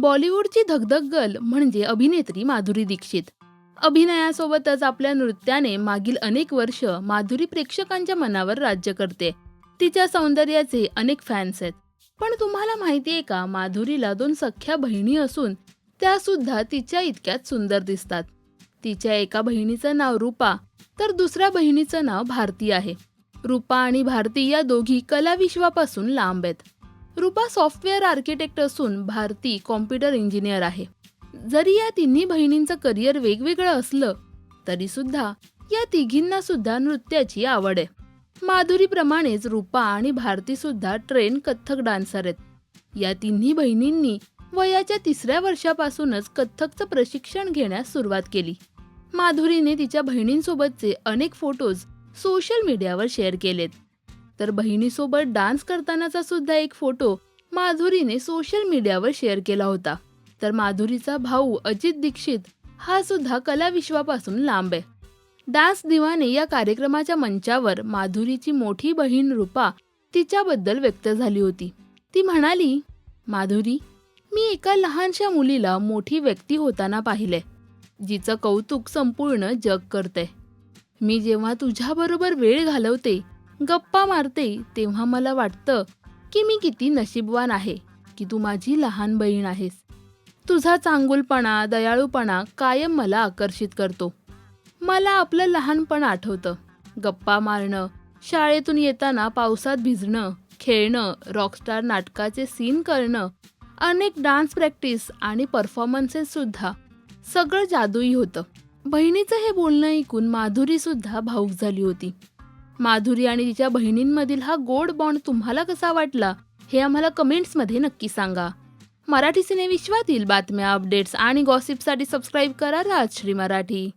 बॉलिवूडची धगधग गर्ल म्हणजे अभिनेत्री माधुरी दीक्षित. अभिनयासोबतच आपल्या नृत्याने मागील अनेक वर्ष माधुरी प्रेक्षकांच्या मनावर राज्य करते. तिच्या सौंदर्याचे अनेक फॅन्स आहेत. पण तुम्हाला माहिती आहे का माधुरीला दोन सख्या बहिणी असून त्या सुद्धा तिच्या इतक्याच सुंदर दिसतात. तिच्या एका बहिणीचं नाव रूपा तर दुसऱ्या बहिणीचं नाव भारती आहे. रूपा आणि भारती या दोघी कलाविश्वापासून लांब आहेत. रूपा सॉफ्टवेअर आर्किटेक्ट असून भारती कॉम्प्युटर इंजिनियर आहे. जरी या तिन्ही बहिणींचं करिअर वेगवेगळं असलं तरी सुद्धा या तिघींना सुद्धा नृत्याची आवड आहे. माधुरीप्रमाणेच रूपा आणि भारती सुद्धा ट्रेन कथ्थक डान्सर आहेत. या तिन्ही बहिणींनी वयाच्या तिसऱ्या वर्षापासूनच कथ्थकचं प्रशिक्षण घेण्यास सुरुवात केली. माधुरीने तिच्या बहिणींसोबतचे अनेक फोटोज सोशल मीडियावर शेअर केलेत. तर बहिणीसोबत डान्स करतानाचा सुद्धा एक फोटो माधुरीने सोशल मीडियावर शेअर केला होता. तर माधुरीचा भाऊ अजित दीक्षित हा सुद्धा कलाविश्वापासून लांब आहे. डान्स दिवाने या कार्यक्रमाच्या मंचावर माधुरीची मोठी बहीण रूपा तिच्याबद्दल व्यक्त झाली होती. ती म्हणाली माधुरी मी एका लहानशा मुलीला मोठी व्यक्ती होताना पाहिले जिचं कौतुक संपूर्ण जग करते मी जेव्हा तुझ्याबरोबर वेळ घालवते गप्पा मारते तेव्हा मला वाटतं की मी किती नशीबवान आहे की तू माझी लहान बहीण आहेस. तुझा चांगुलपणा दयाळूपणा कायम मला आकर्षित करतो. मला आपलं लहानपण आठवतं. गप्पा मारणं शाळेतून येताना पावसात भिजणं खेळणं रॉकस्टार नाटकाचे सीन करणं अनेक डान्स प्रॅक्टिस आणि परफॉर्मन्सेससुद्धा सगळं जादूई होतं. बहिणीचं हे बोलणं ऐकून माधुरीसुद्धा भाऊक झाली होती. माधुरी आणि तिच्या बहिणींमधील हा गोड बॉन्ड तुम्हाला कसा वाटला हे आम्हाला कमेंट्समध्ये नक्की सांगा. मराठी सिनेविश्वातील बातम्या अपडेट्स आणि गॉसिपसाठी सबस्क्राईब करा राजश्री मराठी.